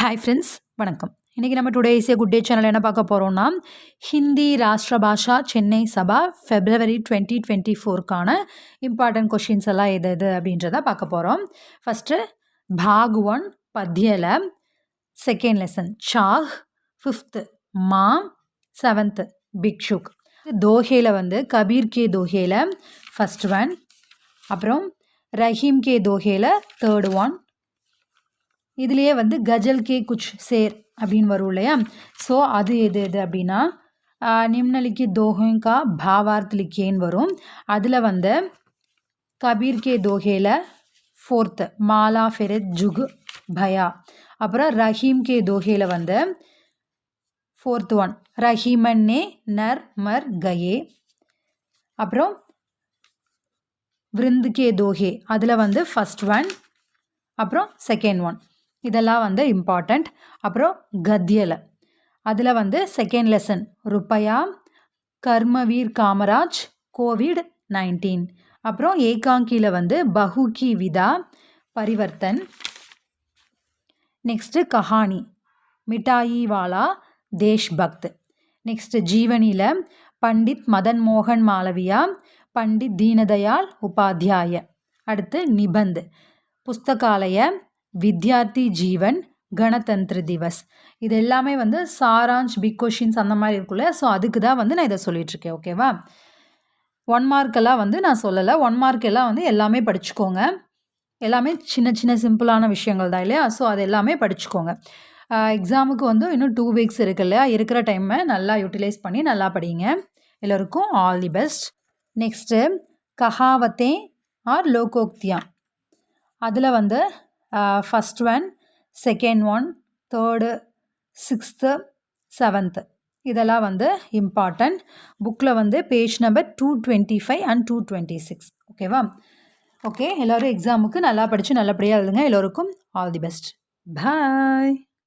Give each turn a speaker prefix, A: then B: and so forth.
A: Hi friends வணக்கம். இன்றைக்கி நம்ம டுடே இசே குட் டே சேனல் என்ன பார்க்க போகிறோம்னா Hindi Rashtra Bhasha Chennai Sabha February twenty twenty ஃபோருக்கான important questions எல்லாம் எது எது அப்படின்றத பார்க்க போகிறோம் ஃபஸ்ட்டு பாக் ஒன் பத்யல செகண்ட் லெசன் சாஹ். ஃபிஃப்த்து மா செவன்த்து பிக்ஷுக். தோஹேல வந்து கபீர் கே தோஹேல ஃபஸ்ட் ஒன் அப்புறம் ரஹீம் கே தோஹேல தேர்ட் ஒன் இதுலேயே வந்து கஜல் கே குச் சேர் அப்படின்னு வரும் இல்லையா? ஸோ அது எது எது அப்படின்னா நிம்னலிக்கி தோஹங்கா பாவார்த் லிக்கேன்னு வரும். அதில் வந்து கபீர் கே தோஹேல ஃபோர்த்து மாலா ஃபெரத் ஜுகு பயா. அப்புறம் ரஹீம் கே தோஹேல வந்து ஃபோர்த் ஒன் ரஹீமன்னே நர் மர் கயே. அப்புறம் விருந்து கே தோஹே அதில் வந்து ஃபஸ்ட் ஒன் அப்புறம் செகண்ட் ஒன் இதெல்லாம் வந்து இம்பார்ட்டண்ட் அப்புறம் கத்தியலை. அதில் வந்து செகண்ட் லெசன் ருப்பையா கர்மவீர் காமராஜ் கோவிட் நைன்டீன் அப்புறம் ஏகாங்கியில் வந்து பஹுகி விதா பரிவர்த்தன். நெக்ஸ்ட்டு கஹானி. மிட்டாயிவாலா தேஷ்பக்த். நெக்ஸ்ட்டு ஜீவனியில் பண்டித் மதன் மோகன் மாலவியா பண்டித் தீனதயாள் உபாத்தியாய அடுத்து நிபந்த். புஸ்தகாலய வித்யார்த்தி ஜீவன் கணதந்திர திவஸ். இது எல்லாமே வந்து சாராஞ்ச் பிக் கொஷின்ஸ் அந்த மாதிரி இருக்குல்ல ஸோ அதுக்கு தான் வந்து நான் இதை சொல்லிகிட்ருக்கேன் ஓகேவா ஒன் மார்க்கெல்லாம் வந்து நான் சொல்லலை. ஒன் மார்க் எல்லாம் வந்து எல்லாமே படிச்சுக்கோங்க. எல்லாமே சின்ன சின்ன சிம்பிளான விஷயங்கள் தான் இல்லையா? ஸோ அது எல்லாமே படிச்சுக்கோங்க. எக்ஸாமுக்கு வந்து இன்னும் டூ வீக்ஸ் இருக்கு இல்லையா? இருக்கிற டைமை நல்லா யூட்டிலைஸ் பண்ணி நல்லா படிங்க. எல்லோருக்கும் ஆல் தி பெஸ்ட் நெக்ஸ்ட்டு கஹாவத்தே ஆர் லோகோக்தியா? அதில் வந்து first one second one third sixth seventh இதெல்லாம் வந்து இம்பார்ட்டண்ட் புக்கில் வந்து page number two twenty five and two twenty six ஓகேவா ஓகே எல்லோரும் எக்ஸாமுக்கு நல்லா படித்து நல்லபடியாக எழுதுங்க. எல்லோருக்கும் ஆல் தி பெஸ்ட் பாய்